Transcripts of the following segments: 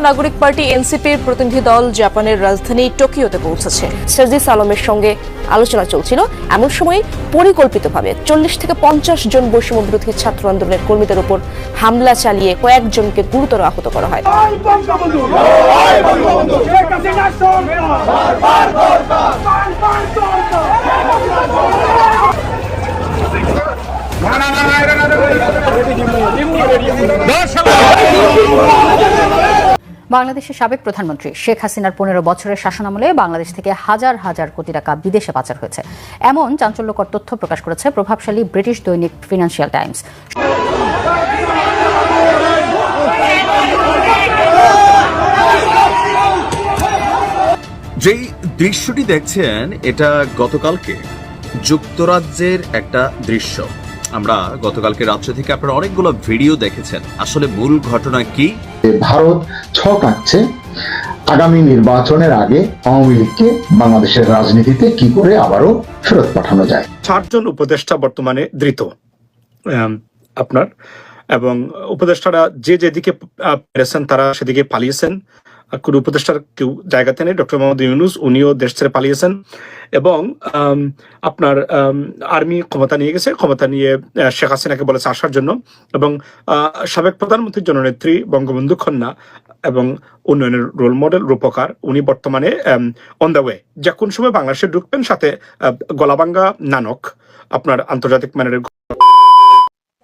নাগরিক পার্টি এনসিপির প্রতিনিধি দল জাপানের রাজধানী টোকিওতে পৌঁছেছে সাজিস আলমের সঙ্গে আলোচনা চলছিল এমন সময় পরিকল্পিতভাবে চল্লিশ থেকে পঞ্চাশ জন বৈষম্য বিরোধী ছাত্র আন্দোলনের কর্মীদের উপর হামলা চালিয়ে কয়েকজনকে গুরুতর আহত করা হয় জয় বাংলাদেশের সাবেক প্রধানমন্ত্রী শেখ হাসিনার পনেরো বছরের শাসনামলে বাংলাদেশ থেকে হাজার হাজার কোটি টাকা বিদেশে পাচার হয়েছে। এমন চাঞ্চল্যকর তথ্য প্রকাশ করেছে প্রভাবশালী ব্রিটিশ দৈনিক ফিনান্সিয়াল টাইমস। যেই দৃশ্যটি দেখছেন, এটা গতকালকে যুক্তরাজ্যের একটা দৃশ্য। আমরা গতকালকে রাজ্য থেকে আপনারা অনেকগুলো ভিডিও দেখেছেন। আসলে মূল ঘটনা কি? ভারত ছক আঁকছে। আগামী নির্বাচনের আগে আওয়ামী লীগকে বাংলাদেশের রাজনীতিতে কি করে আবারও ফেরত পাঠানো যায়? চারজন উপদেষ্টা বর্তমানে ধৃত আপনার এবং উপদেষ্টারা যে যেদিকে আহ, পেরেছেন তারা সেদিকে পালিয়েছেন। কোনো উপদেষ্টার কেউ জায়গাতে নেই, ডক্টর মোহাম্মদ ইউনুস, উনিও দেশ ছেড়ে পালিয়েছেন। এবং আপনার আর্মি ক্ষমতা নিয়ে গেছে, ক্ষমতা নিয়ে শেখ হাসিনাকে বলেছে আসার জন্য। এবং সাবেক প্রধানমন্ত্রীর জননেত্রী বঙ্গবন্ধু কন্যা এবং উন্নয়নের রোল মডেল রূপকার, উনি বর্তমানে অন দ্য ওয়ে যে কোন সময় বাংলাদেশে ঢুকবেন, সাথে গলাবাঙ্গা নানক, আপনার আন্তর্জাতিক মানের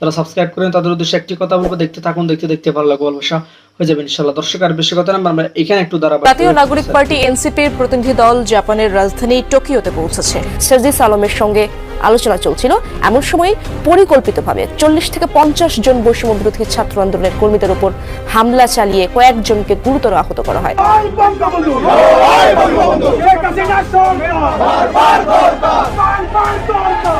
যারা সাবস্ক্রাইব করেন তাদের উদ্দেশ্যে একটি কথা বলব দেখতে থাকুন দেখতে দেখতে ভালো লাগবে ভালোবাসা হয়ে যাবে ইনশাল্লাহ দর্শক আর বেশি কথা না আমরা এখানে একটু দাঁড়াবো। জাতীয় নাগরিক পার্টি এনসিপির প্রতিনিধি দল জাপানের রাজধানী টোকিওতে পৌঁছেছে। সাজিস আলমের সঙ্গে আলোচনা চলছিল। এমন সময় পরিকল্পিতভাবে চল্লিশ থেকে পঞ্চাশ জন বৈষম্য বিরোধী ছাত্র আন্দোলনের কর্মীদের উপর হামলা চালিয়ে কয়েকজনকে গুরুতর আহত করা হয় জয় বঙ্গবন্ধু জয় বঙ্গবন্ধু শেখ হাসিনা সরকার বারবার দরকার বারবার দরকার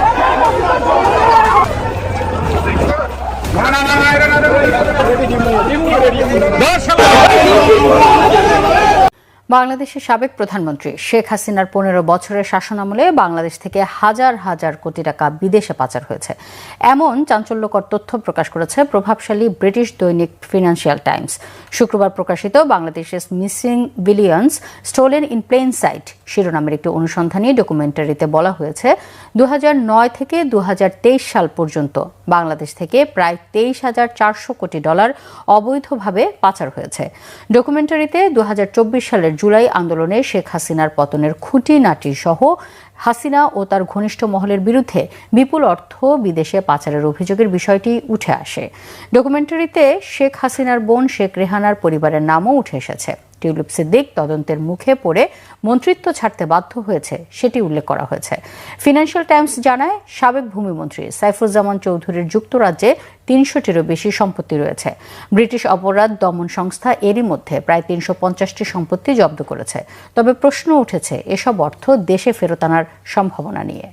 বাংলাদেশের সাবেক প্রধানমন্ত্রী শেখ হাসিনার পনেরো বছরের শাসনামলে বাংলাদেশ থেকে হাজার হাজার কোটি টাকা বিদেশে পাচার হয়েছে। এমন চাঞ্চল্যকর তথ্য প্রকাশ করেছে প্রভাবশালী ব্রিটিশ দৈনিক ফিনান্সিয়াল টাইমস। শুক্রবার প্রকাশিত বাংলাদেশের missing billions stolen in plain sight শিরোনামের একটি অনুসন্ধানী ডকুমেন্টারিতে বলা হয়েছে দু নয় থেকে দু হাজার তেইশ সাল পর্যন্ত বাংলাদেশ থেকে প্রায় তেইশ হাজার চারশো কোটি ডলার অবৈধভাবে পাচার হয়েছে। ডকুমেন্টারিতে দুহাজার চব্বিশ সালের জুলাই আন্দোলনে শেখ হাসিনার পতনের খুঁটিনাটি সহ হাসিনা ও তার ঘনিষ্ঠ মহলের বিরুদ্ধে বিপুল অর্থ বিদেশে পাচারের অভিযোগের বিষয়টি উঠে আসে। ডকুমেন্টারিতে শেখ হাসিনার বোন শেখ রেহানার পরিবারের নামও উঠে এসেছে। টিউলিপ সিদ্দিক তদন্তের মুখে পড়ে মন্ত্রিত্ব ছাড়তে বাধ্য হয়েছে, সেটি উল্লেখ করা হয়েছে। ফিনান্সিয়াল টাইমস জানায়, সাবেক ভূমিমন্ত্রী সাইফুজ্জামান চৌধুরীর যুক্তরাজ্যে তিনশোটিরও বেশি সম্পত্তি রয়েছে। ব্রিটিশ অপরাধ দমন সংস্থা এরই মধ্যে প্রায় তিনশো পঞ্চাশটি সম্পত্তি জব্দ করেছে। তবে প্রশ্ন উঠেছে, এসব অর্থ দেশে ফেরত আনার সম্ভাবনা নিয়ে।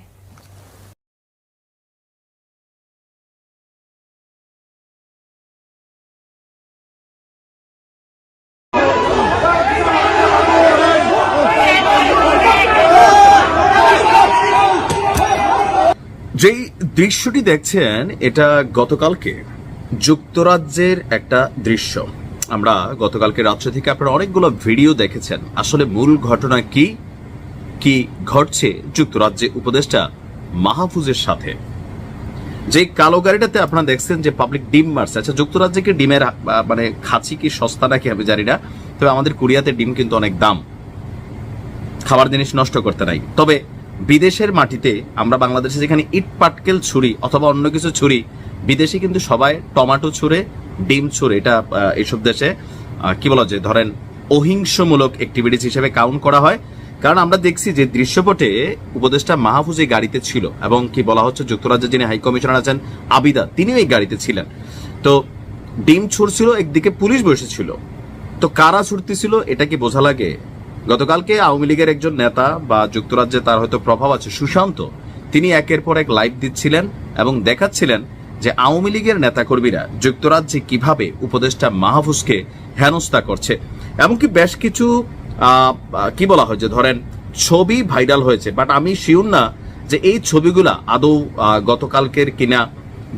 যেই দৃশ্যটি দেখছেন, এটা গতকালকে যুক্তরাজ্যের একটা দৃশ্য। আমরা গতকালকে রাজ্য থেকে আপনারা অনেকগুলো ভিডিও দেখেছেন। আসলে মূল ঘটনা কি? কি ঘটছে যুক্তরাজ্যে উপদেষ্টা মাহফুজের সাথে? যে কালো গাড়িটাতে আপনারা দেখছেন যে পাবলিক ডিম মারছে। আচ্ছা যুক্তরাজ্যে কি ডিমের মানে খাঁচি কি সস্তা নাকি আমি জানি না। তবে আমাদের কোরিয়াতে ডিম কিন্তু অনেক দাম। খাবার জিনিস নষ্ট করতে নাই। তবে বিদেশের মাটিতে আমরা বাংলাদেশে যেখানে ইট, পাটকেল, ছুরি অথবা অন্য কিছু ছুরি, বিদেশে কিন্তু সবাই টমাটো ছুঁড়ে, ডিম ছুর এটা এইসব দেশে কি বলা যায়, ধরেন অহিংসমূলক অ্যাক্টিভিটিস হিসেবে কাউন্ট করা হয়। কারণ আমরা দেখছি যে দৃশ্যপটে উপদেষ্টা মাহফুজ এই গাড়িতে ছিল এবং কি বলা হচ্ছে, যুক্তরাজ্যের যিনি হাই কমিশনার আছেন আবিদা, তিনিও এই গাড়িতে ছিলেন। তো ডিম ছুড়ছিল, একদিকে পুলিশ বসেছিল। তো কারা ছুটতেছিল এটা কি বোঝা লাগে? গতকালকে আওয়ামী লীগের একজন নেতা বা যুক্তরাজ্যে তার হয়তো প্রভাব আছে, সুশান্ত, তিনি একের পর এক লাইভ দিচ্ছিলেন এবং দেখাচ্ছিলেন যে আওয়ামী লীগের নেতাকর্মীরা যুক্তরাজ্যে কীভাবে উপদেষ্টা মাহফুজকে হেনস্থা করছে। এমনকি বেশ কিছু কি বলা হয় যে ধরেন ছবি ভাইরাল হয়েছে, বাট আমি শিওর না যে এই ছবিগুলা আদৌ গতকালকের কিনা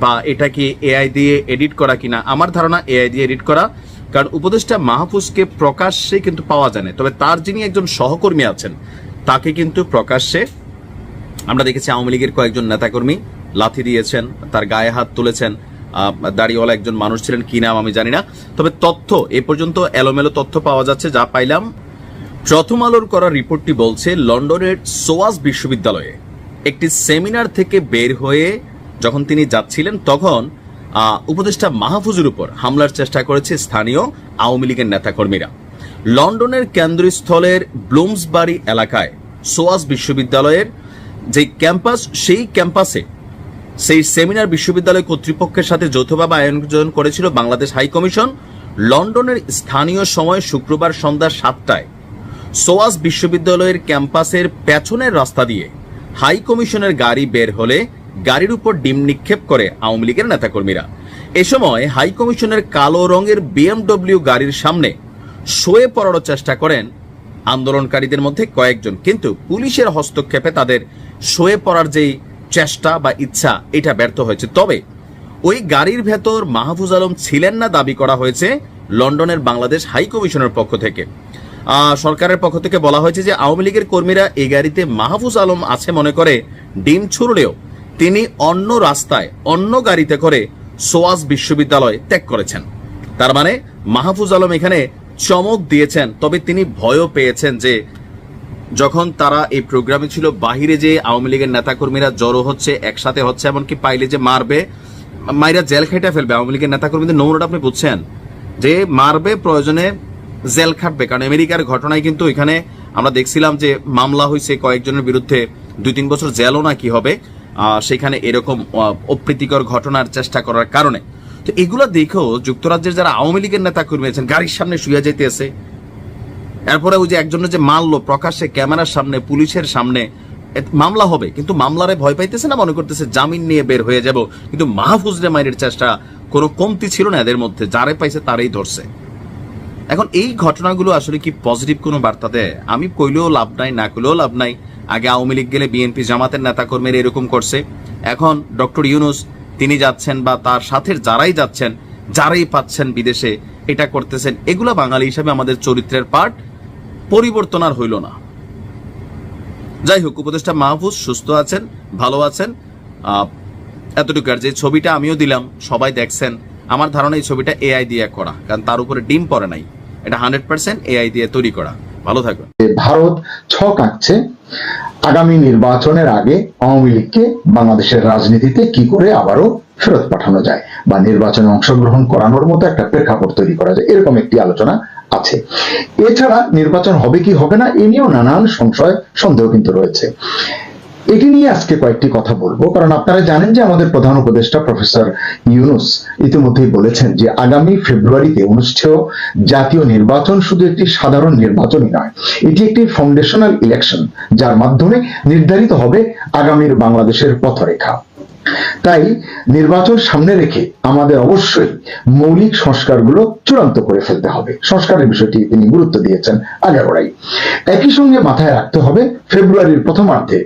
বা এটা কি এআই দিয়ে এডিট করা কিনা, আমার ধারণা এআই দিয়ে এডিট করা কারণ উপদেষ্টা মাহফুজকে প্রকাশ্যে কিন্তু পাওয়া যায় না তবে তার যিনি একজন সহকর্মী আছেন, তাকে কিন্তু প্রকাশ্যে আমরা দেখেছি আওয়ামী লীগের কয়েকজন নেতাকর্মী লাথি দিয়েছেন, তার গায়ে হাত তুলেছেন দাড়িওয়ালা একজন মানুষ ছিলেন, কি নাম আমি জানি না। তবে তথ্য, এ পর্যন্ত এলোমেলো তথ্য পাওয়া যাচ্ছে, যা পাইলাম। প্রথম আলোর করা রিপোর্টটি বলছে, লন্ডনের সোয়াস বিশ্ববিদ্যালয়ে একটি সেমিনার থেকে বের হয়ে যখন তিনি যাচ্ছিলেন, তখন উপদেষ্টা মাহফুজের উপর হামলার চেষ্টা করেছে স্থানীয় আওয়ামী লীগের নেতাকর্মীরা। লন্ডনের কেন্দ্রস্থলের ব্লুমসবারি এলাকায় সোয়াস বিশ্ববিদ্যালয়ের যে ক্যাম্পাস, সেই ক্যাম্পাসে সেই সেমিনার বিশ্ববিদ্যালয় কর্তৃপক্ষের সাথে যৌথভাবে আয়োজন করেছিল বাংলাদেশ হাই কমিশন। লন্ডনের স্থানীয় সময় শুক্রবার সন্ধ্যা সাতটায় সোয়াস বিশ্ববিদ্যালয়ের ক্যাম্পাসের পেছনের রাস্তা দিয়ে হাই কমিশনের গাড়ি বের হলে গাড়ির উপর ডিম নিক্ষেপ করে আওয়ামী লীগের নেতাকর্মীরা। এ সময় হাই কমিশনের কালো রঙের বিএমডব্লিউ গাড়ির সামনে শোয়ে পড়ার চেষ্টা করেন আন্দোলনকারীদের মধ্যে কয়েকজন, কিন্তু পুলিশের হস্তক্ষেপে তাদের শোয়ে পড়ার যেই চেষ্টা বা ইচ্ছা, এটা ব্যর্থ হয়েছে। তবে ওই গাড়ির ভেতর মাহফুজ আলম ছিলেন না দাবি করা হয়েছে লন্ডনের বাংলাদেশ হাই কমিশনের পক্ষ থেকে। সরকারের পক্ষ থেকে বলা হয়েছে যে আওয়ামী লীগের কর্মীরা এই গাড়িতে মাহফুজ আলম আছে মনে করে ডিম ছুড়লেও তিনি অন্য রাস্তায় অন্য গাড়িতে করে সোয়াজ বিশ্ববিদ্যালয় ত্যাগ করেছেন। তার মানে মাহফুজ আলম এখানে চমক দিয়েছেন, তবে তিনি ভয়ও পেয়েছেন যে যখন তারা এই প্রোগ্রামে ছিল, বাহিরে যে আওয়ামী লীগের নেতাকর্মীরা জড়ো হচ্ছে, একসাথে হচ্ছে, এমনকি পাইলে যে মারবে, মাইরা জেল খেটে ফেলবে আওয়ামী লীগের নেতাকর্মীদের নমুনাটা আপনি বুঝছেন? যে মারবে প্রয়োজনে জেল খাটবে, কারণ আমেরিকার ঘটনায় কিন্তু এখানে আমরা দেখছিলাম যে মামলা হয়েছে কয়েকজনের বিরুদ্ধে দুই তিন বছর জেলও না কি হবে। সেখানে এরকম অপ্রীতিকর ঘটনার চেষ্টা করার কারণে। তো এগুলো দেখেও যুক্তরাজ্যের যারা আওয়ামী লীগের নেতা কর্মী আছেন, গাড়ির সামনে শুয়ে যাইতেছে। এরপরে ওই যে একজনের যে মারলো প্রকাশ্যে ক্যামেরার সামনে, পুলিশের সামনে মামলা হবে। কিন্তু মামলারে ভয় পাইতেছে না, মনে করতেছে জামিন নিয়ে বের হয়ে যাব। কিন্তু মাহফুজরে মাইরের চেষ্টা কোনো কমতি ছিল না এদের মধ্যে। যারে পাইছে তারাই ধরছে। এখন এই ঘটনাগুলো আসলে কি পজিটিভ কোনো বার্তা দেয়? আমি কইলেও লাভ নাই, না কইলেও লাভ নাই। আগে আওয়ামী লীগ গেলে বিএনপি জামাতের নেতাকর্মীরা এরকম করছে। এখন ডক্টর ইউনুস, তিনি যাচ্ছেন বা তার সাথে যারাই যাচ্ছেন, যারাই পাচ্ছেন বিদেশে, এটা করতেছেন। এগুলো বাঙালি হিসাবে আমাদের চরিত্রের পার্ট পরিবর্তন আর হইল না। যাই হোক, উপদেষ্টা মাহফুজ সুস্থ আছেন, ভালো আছেন। এতটুকু আর যে ছবিটা আমিও দিলাম, সবাই দেখছেন। আমার ধারণা এই ছবিটা এআই দিয়ে করা, কারণ তার উপরে ডিম পড়ে নাই। এটা হান্ড্রেড পার্সেন্ট এআই দিয়ে তৈরি করা। ভালো থাকবেন। ভারত ছক আঁকছে, আগামী নির্বাচনের আগে আওয়ামী লীগকে বাংলাদেশের রাজনীতিতে কি করে আবারও ফেরত পাঠানো যায় বা নির্বাচনে অংশগ্রহণ করানোর মতো একটা প্রেক্ষাপট তৈরি করা যায়, এরকম একটি আলোচনা আছে। এছাড়া নির্বাচন হবে কি হবে না, এ নিয়েও নানান সংশয়, সন্দেহ কিন্তু রয়েছে। এটি নিয়ে আজকে কয়েকটি কথা বলব, কারণ আপনারা জানেন যে আমাদের প্রধান উপদেষ্টা প্রফেসর ইউনুস ইতিমধ্যেই বলেছেন যে আগামী ফেব্রুয়ারিতে অনুষ্ঠেয় জাতীয় নির্বাচন শুধু একটি সাধারণ নির্বাচনই নয়, এটি একটি ফাউন্ডেশনাল ইলেকশন যার মাধ্যমে নির্ধারিত হবে আগামীর বাংলাদেশের পথরেখা। তাই নির্বাচন সামনে রেখে আমাদের অবশ্যই মৌলিক সংস্কারগুলো চূড়ান্ত করে ফেলতে হবে। সংস্কারের বিষয়টি তিনি গুরুত্ব দিয়েছেন আগাগোড়াই একই সঙ্গে মাথায় রাখতে হবে, ফেব্রুয়ারির প্রথমার্ধে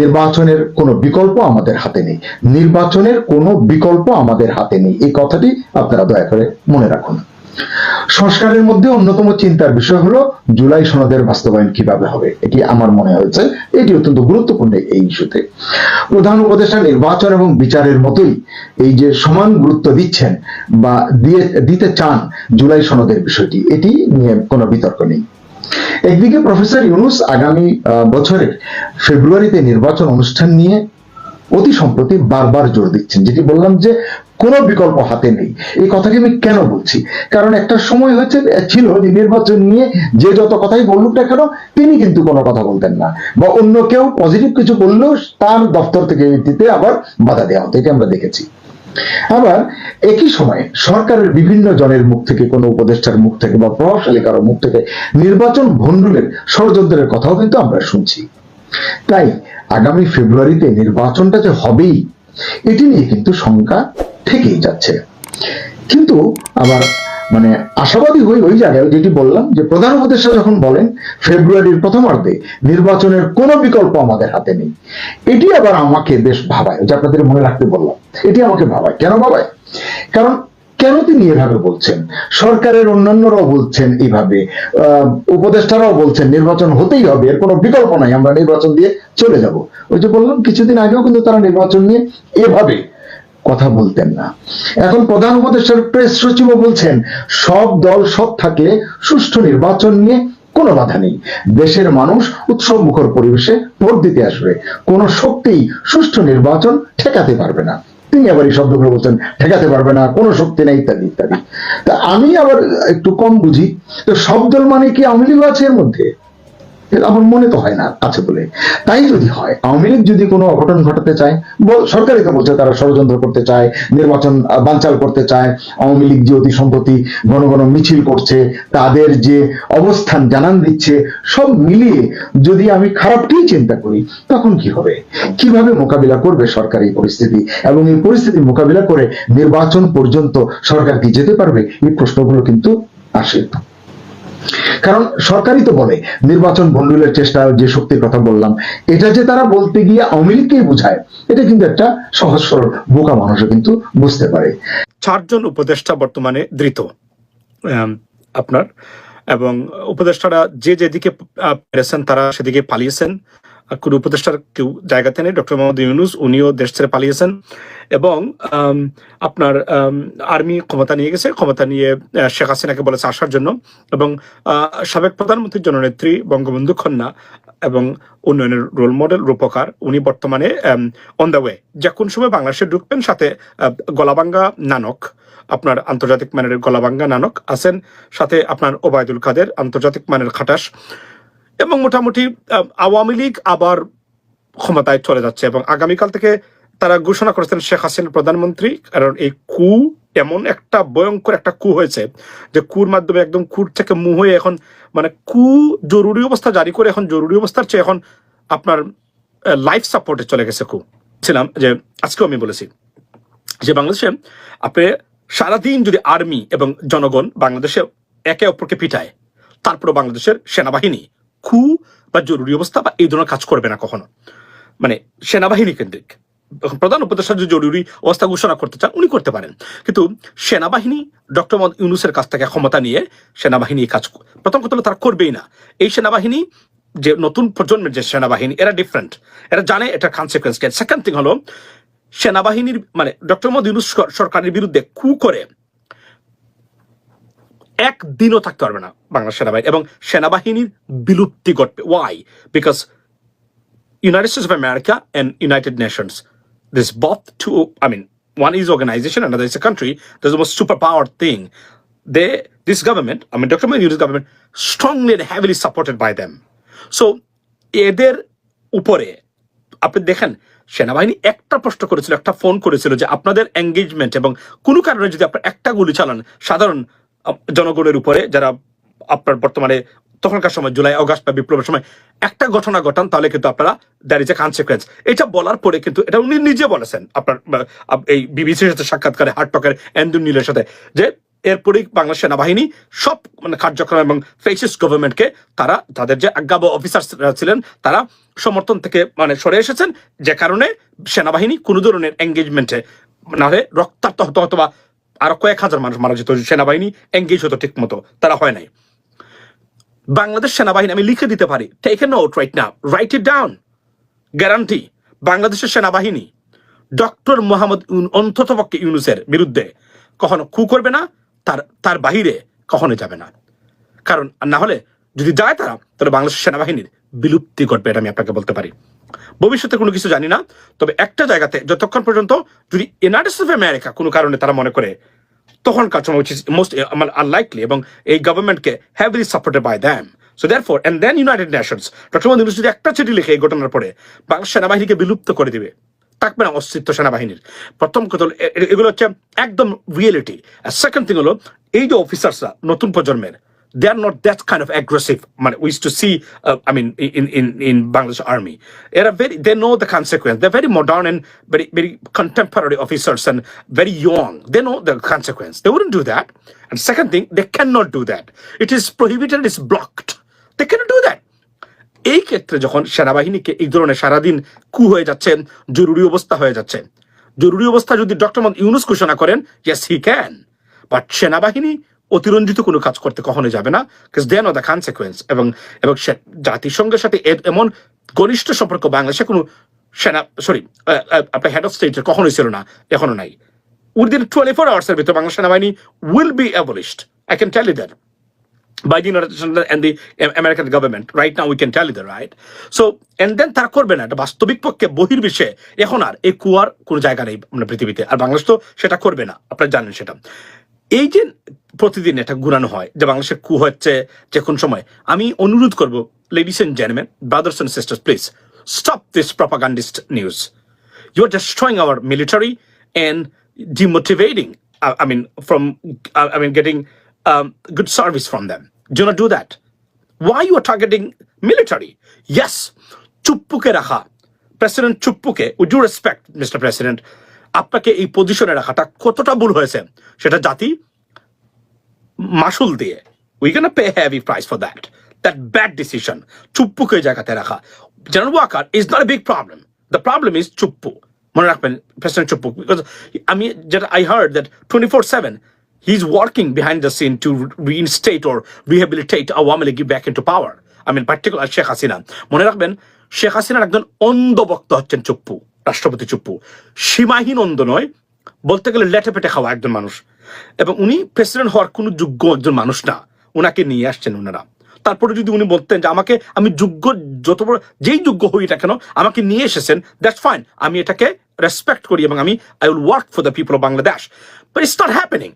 নির্বাচনের কোনো বিকল্প আমাদের হাতে নেই। নির্বাচনের কোনো বিকল্প আমাদের হাতে নেই। এই কথাটি আপনারা দয়া করে মনে রাখুন। সংস্কারের মধ্যে অন্যতম চিন্তার বিষয় হলো জুলাই সনদের বাস্তবায়ন কীভাবে হবে? এটি আমার মনে হয়েছে। এটি অত্যন্ত গুরুত্বপূর্ণ এই ইস্যুতে। প্রধান উপদেষ্টা নির্বাচন এবং বিচারের মতোই এই যে সমান গুরুত্ব দিচ্ছেন বা দিয়ে দিতে চান জুলাই সনদের বিষয়টি, এটি নিয়ে কোনো বিতর্ক নেই। একদিকে প্রফেসর ইউনুস আগামী আহ, বছরের ফেব্রুয়ারিতে নির্বাচন অনুষ্ঠান নিয়ে অতি সম্প্রতি বারবার জোর দিচ্ছেন যেটি বললাম যে কোনো বিকল্প হাতে নেই। এই কথাটি আমি কেন বলছি? কারণ একটা সময় হচ্ছে ছিল যে নির্বাচন নিয়ে যে যত কথাই বলুক না কেন তিনি কিন্তু কোনো কথা বলতেন না। বা অন্য কেউ পজিটিভ কিছু বললেও তার দপ্তর থেকে ভিত্তিতে আবার বাধা দেওয়া হতো এটা আমরা দেখেছি। আবার একই সময়ে সরকারের বিভিন্ন জনের মুখ থেকে, কোনো উপদেষ্টার মুখ থেকে বা প্রভাবশালী কারও মুখ থেকে নির্বাচন ভণ্ডুলের ষড়যন্ত্রের কথাও কিন্তু আমরা শুনছি। তাই আগামী ফেব্রুয়ারিতে নির্বাচনটা যে হবেই, এটি নিয়ে কিন্তু শঙ্কা থেকেই যাচ্ছে। কিন্তু আবার মানে আশাবাদী হই ওই জায়গায় যেটি বললাম যে প্রধান উপদেষ্টা যখন বলেন ফেব্রুয়ারির প্রথমার্ধে নির্বাচনের কোনো বিকল্প আমাদের হাতে নেই, এটি আবার আমাকে বেশ ভাবায় যে আপনাদের মনে রাখতে বললাম, এটি আমাকে ভাবায়। কেন ভাবায়? কারণ কেন তিনি এভাবে বলছেন? সরকারের অন্যান্যরাও বলছেন এইভাবে উপদেষ্টারাও বলছেন নির্বাচন হতেই হবে, এর কোনো বিকল্প নাই, আমরা নির্বাচন দিয়ে চলে যাব। ওই যে বললাম, কিছুদিন আগেও কিন্তু তারা নির্বাচন নিয়ে এভাবে কথা বলতেন না। এখন প্রধান উপদেষ্টার প্রেস সচিবও বলছেন, সব দল সব থাকলে সুষ্ঠু নির্বাচন নিয়ে কোনো বাধা নেই। দেশের মানুষ উৎসব মুখর পরিবেশে ভোট দিতে আসবে। কোনো শক্তিই সুষ্ঠু নির্বাচন ঠেকাতে পারবে না। তিনি আবার এই শব্দগুলো বলছেন, ঠেকাতে পারবে না, কোনো শক্তি নেই, ইত্যাদি ইত্যাদি। তা আমি আবার একটু কম বুঝি। তো সব দল মানে কি আওয়ামী লীগ আছে এর মধ্যে? আমার মনে তো হয় না আছে বলে। তাই যদি হয় আওয়ামী লীগ যদি কোনো অঘটন ঘটাতে চায় সরকারই তো বলছে তারা ষড়যন্ত্র করতে চায় নির্বাচন আহ, বানচাল করতে চায় আওয়ামী লীগ যে অতি সম্প্রতি ঘন ঘন মিছিল করছে তাদের যে অবস্থান জানান দিচ্ছে সব মিলিয়ে যদি আমি খারাপটাই চিন্তা করি তখন কি হবে? কীভাবে মোকাবিলা করবে সরকার এই পরিস্থিতি? এবং এই পরিস্থিতি মোকাবিলা করে নির্বাচন পর্যন্ত সরকার কি যেতে পারবে? এই প্রশ্নগুলো কিন্তু আসে। কারণ সরকারই তো বলে, নির্বাচন ভণ্ডুলের চেষ্টা, যে শক্তির কথা বললাম, এটা যে তারা বলতে গিয়ে আওয়ামী লীগকেই বোঝায়, এটা কিন্তু একটা সহজ সরল বোকা মানুষও কিন্তু বুঝতে পারে। চারজন উপদেষ্টা বর্তমানে ধৃত আপনার, এবং উপদেষ্টারা যে যেদিকে পেরেছেন তারা সেদিকে পালিয়েছেন। কোনো উপদেষ্টার কেউ জায়গাতে নেই, ডক্টর মোহাম্মদ ইউনুস, উনিও দেশ ছেড়ে পালিয়েছেন। এবং আপনার আর্মি ক্ষমতা নিয়ে গেছে, ক্ষমতা নিয়ে শেখ হাসিনাকে বলেছে আসার জন্য। এবং সাবেক প্রধানমন্ত্রীর জননেত্রী বঙ্গবন্ধু কন্যা এবং উন্নয়নের রোল মডেল রূপকার, উনি বর্তমানে অন দ্য ওয়ে যে কোন সময় বাংলাদেশে ঢুকবেন, সাথে গলাবাঙ্গা নানক, আপনার আন্তর্জাতিক মানের গলাবাঙ্গা নানক আছেন, সাথে আপনার ওবায়দুল কাদের, আন্তর্জাতিক মানের খাটাস। এবং মোটামুটি আওয়ামী লীগ আবার ক্ষমতায় চলে যাচ্ছে এবং আগামীকাল থেকে তারা ঘোষণা করেছেন শেখ হাসিনা প্রধানমন্ত্রী। কারণ এই কু এমন একটা ভয়ঙ্কর একটা কু হয়েছে যে কুর মাধ্যমে একদম কুর থেকে মুহ হয়ে এখন মানে কু জরুরি অবস্থা জারি করে এখন জরুরি অবস্থার চেয়ে এখন আপনার লাইফ সাপোর্টে চলে গেছে কু। ছিলাম যে আজকেও আমি বলেছি যে বাংলাদেশে আপনি সারাদিন যদি আর্মি এবং জনগণ বাংলাদেশে একে অপরকে পিটায় তারপরে বাংলাদেশের সেনাবাহিনী খু বা জরুরি অবস্থা বা এই ধরনের কাজ করবে না কখনো। মানে সেনাবাহিনী কেন্দ্রিক। প্রধান উপদেষ্টা যদি জরুরি অবস্থা ঘোষণা করতে চান, উনি করতে পারেন। কিন্তু সেনাবাহিনী, ডক্টর মোহাম্মদ ইউনুসের কাছ থেকে ক্ষমতা নিয়ে সেনাবাহিনী কাজ প্রথম কথা হলো তারা করবেই না। এই সেনাবাহিনী, যে নতুন প্রজন্মের যে সেনাবাহিনী, এরা ডিফারেন্ট এরা জানে এটা কনসিকুয়েন্স সেকেন্ড থিং হলো, সেনাবাহিনীর মানে ডক্টর মোহাম্মদ ইউনুস সরকারের বিরুদ্ধে কু করে একদিনও থাকতে পারবে না বাংলা সেনাবাহিনী এবং সেনাবাহিনীর বিলুপ্তি ঘটবে। Why because United States of America and United Nations this both two I mean one is organization and is a country the is most super power thing they this government আমি doctor মহিউনিস government strongly and heavily supported by them so এদের উপরে, আপনি দেখেন, সেনাবাহিনী একটা প্রশ্ন করেছিল, একটা ফোন করেছিল যে আপনাদের এঙ্গেজমেন্ট এবং কোনো কারণে যদি আপনার একটা গুলি চালান, সাধারণ জনগণের উপরে যারা আপনার বর্তমানে তখনকার সময় জুলাই, অগাস্ট বা বিপ্লবের সময় একটা ঘটনা ঘটান, তাহলে কিন্তু আপনারা দ্যার ইজ এ কনসিকুয়েন্স এটা বলার পরে কিন্তু এটা উনি নিজে বলেছেন, আপনার এই বিবিসির সাথে সাক্ষাৎকারে, হার্ট টকের এন্দুন নীলের সাথে, যে এরপরেই বাংলা সেনাবাহিনী সব মানে কার্যক্রম এবং ফেসিস গভর্নমেন্টকে তারা, তাদের যে আজ্ঞাবহ অফিসার ছিলেন, তারা সমর্থন থেকে মানে সরে এসেছেন, যে কারণে সেনাবাহিনী কোনো ধরনের এঙ্গেজমেন্টে নাহলে রক্তাক্ত হতো অথবা আরও কয়েক হাজার মানুষ মারা যেত, সেনাবাহিনী এঙ্গেজ হতো ঠিক মতো তারা হয় নাই। বাংলাদেশ সেনাবাহিনী, আমি লিখে দিতে পারি take a note write write it down guarantee বাংলাদেশের সেনাবাহিনী ডক্টর মোহাম্মদ অন্ততপক্ষে ইউনুসের বিরুদ্ধে, কখনো কু করবে না, তার তার বাহিরে কখনো যাবে না। কারণ না হলে যদি যায় তারা, তাহলে বাংলাদেশ সেনাবাহিনীর বিলুপ্তি ঘটবে এটা আমি আপনাকে বলতে পারি। ভবিষ্যতে কোনো কিছু জানি না, তবে একটা জায়গাতে যতক্ষণ পর্যন্ত যদি ইউনাইটেড অফ আমেরিকা কোনো কারণে তারা মনে করে তখনকার সময় উইচ ইজ মোস্ট আনলাইকলি এবং এই গভর্নমেন্টকে heavily supported by them so for and then United Nations doctor Yunus যদি একটা চিঠি লিখে এই ঘটনার পরে বাংলাদেশ সেনাবাহিনীকে বিলুপ্ত করে দিবে থাকবে না অস্তিত্ব সেনাবাহিনীর। প্রথম কথা হলো এগুলো হচ্ছে একদম রিয়েলিটি আর সেকেন্ড থিং হলো, এই যে অফিসার্সরা নতুন প্রজন্মের they are not that kind of aggressive. মানে, We used to see, uh, I mean, in, in, in Bangladesh army. They're very, they know the consequence. They're very modern and very, very contemporary officers and very young. They know the consequence. They wouldn't do that. And second thing, they cannot do that. It is prohibited, it's blocked. They cannot do that. এই ক্ষেত্রে যখন সেনাবাহিনীকে এই ধরনের সারাদিন কু হয়ে যাচ্ছেন জরুরি অবস্থা হয়ে যাচ্ছে জরুরি অবস্থা যদি ডক্টর ইউনুস ঘোষণা করেন ইয়েস হি ক্যান বাট সেনাবাহিনী অতিরঞ্জিত কোনো কাজ করতে কখনো যাবে না because they know the consequence এবং এবং জাতিসংঘের সাথে এমন ঘনিষ্ঠ সম্পর্ক বাংলাদেশে কোনো সেনা সরি আপনার হেড অফ স্টেটের কখনোই ছিল না এখনও নাই উইদিন টোয়েন্টি ফোর আওয়ার্সের ভিতরে বাংলা সেনাবাহিনী will be abolished I can tell you that by the United States and the American government. Right now, we can tell you that, right? So, and then তারা করবে না এটা বাস্তবিক পক্ষে বহির্বিশ্বে এখন আর এই কুয়ার কোনো জায়গা নেই আমরা পৃথিবীতে আর বাংলাদেশ তো সেটা করবে না আপনারা জানেন সেটা এই যে প্রতিদিন এটা ঘুরানো হয় যে বাংলাদেশে কু হচ্ছে যে কোন সময় আমি অনুরোধ করব ladies and gentleman brothers and sisters please stop this propagandist news you're destroying our military and demotivating uh, i mean from uh, i mean getting um, good service from them do not do that why you are targeting military yes চুপ্পুকে রাখা president চুপ্পুকে would you respect mister president আপনাকে এই পজিশনে রাখাটা কতটা ভুল হয়েছে? সেটা জাতি মাসুল দিয়ে। We can pay heavy price for that that bad decision চুপ্পুকে জায়গাতে রাখা। General Walker is not a big problem the problem is Chuppu. মনে রাখবেন প্রেসিডেন্ট চুপ্পু বিকজ আমি যেটা I heard that twenty four seven he is working behind the scene to reinstate or rehabilitate Awami League back in to power I mean particular Sheikh Hasina মনে রাখবেন শেখ হাসিনার একজন অন্ধভক্ত হচ্ছেন চুপ্পু। রাষ্ট্রপতি চুপ্পু। সীমাহীন অন্ধ নয় বলতে গেলে লেটে পেটে খাওয়া একজন মানুষ। এবং উনি প্রেসিডেন্ট হওয়ার কোনো যোগ্য একজন মানুষ না। ওনাকে নিয়ে আসছেন ওনারা তারপরে যদি উনি বলতেন যে আমাকে, আমি যোগ্য যত বড়, যেই যোগ্য হই না কেন, আমাকে নিয়ে এসেছেন দ্যাটস ফাইন আমি এটাকে রেসপেক্ট করি এবং আমি I will work for the people of Bangladesh but it's not happening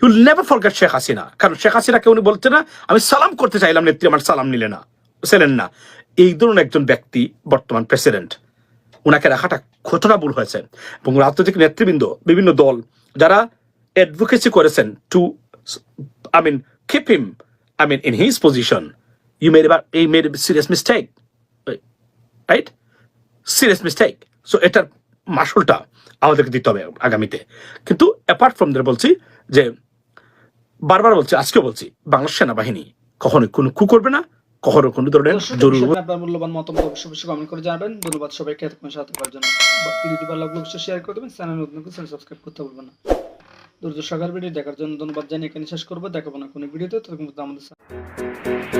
you'll never forget Sheikh Hasina কারণ শেখ হাসিনাকে উনি বলতে না, আমি সালাম করতে চাইলাম, নেত্রী আমার সালাম নিলে না ছিলেন না। এই ধরনের একজন ব্যক্তি, বর্তমান প্রেসিডেন্ট ওনাকে রাখাটা কতটা ভুল হয়েছে? এবং রাজনৈতিক নেতৃবৃন্দ, বিভিন্ন দল যারা অ্যাডভোকেসি করেছেন to I mean keep him I mean in his position you made এবার এই made serious mistake right serious mistake so এটার মাসুলটা আমাদেরকে দিতে হবে আগামীতে। কিন্তু অ্যাপার্ট ফ্রম দ্যাট বলছি যে, বারবার বলছি, আজকেও বলছি, বাংলাদেশ সেনাবাহিনী কখনোই কোনো কু করবে না। কখনো কোনো ধরনের জরুরি আপনার মূল্যবান মতামত অবশ্যই অবশ্যই কমেন্ট করে জানাবেন। ধন্যবাদ সবাইকে এতক্ষণ সাথে থাকার জন্য। ভিডিওটি ভালো লাগলে অবশ্যই শেয়ার করে দেবেন। চ্যানেল নতুন করে সাবস্ক্রাইব করতে ভুলবেন না। দুর্যোগ সকাল ভিডিও দেখার জন্য ধন্যবাদ জানিয়ে এখানে শেষ করব। দেখাবো না কোনো ভিডিওতে তখন আমাদের সাথে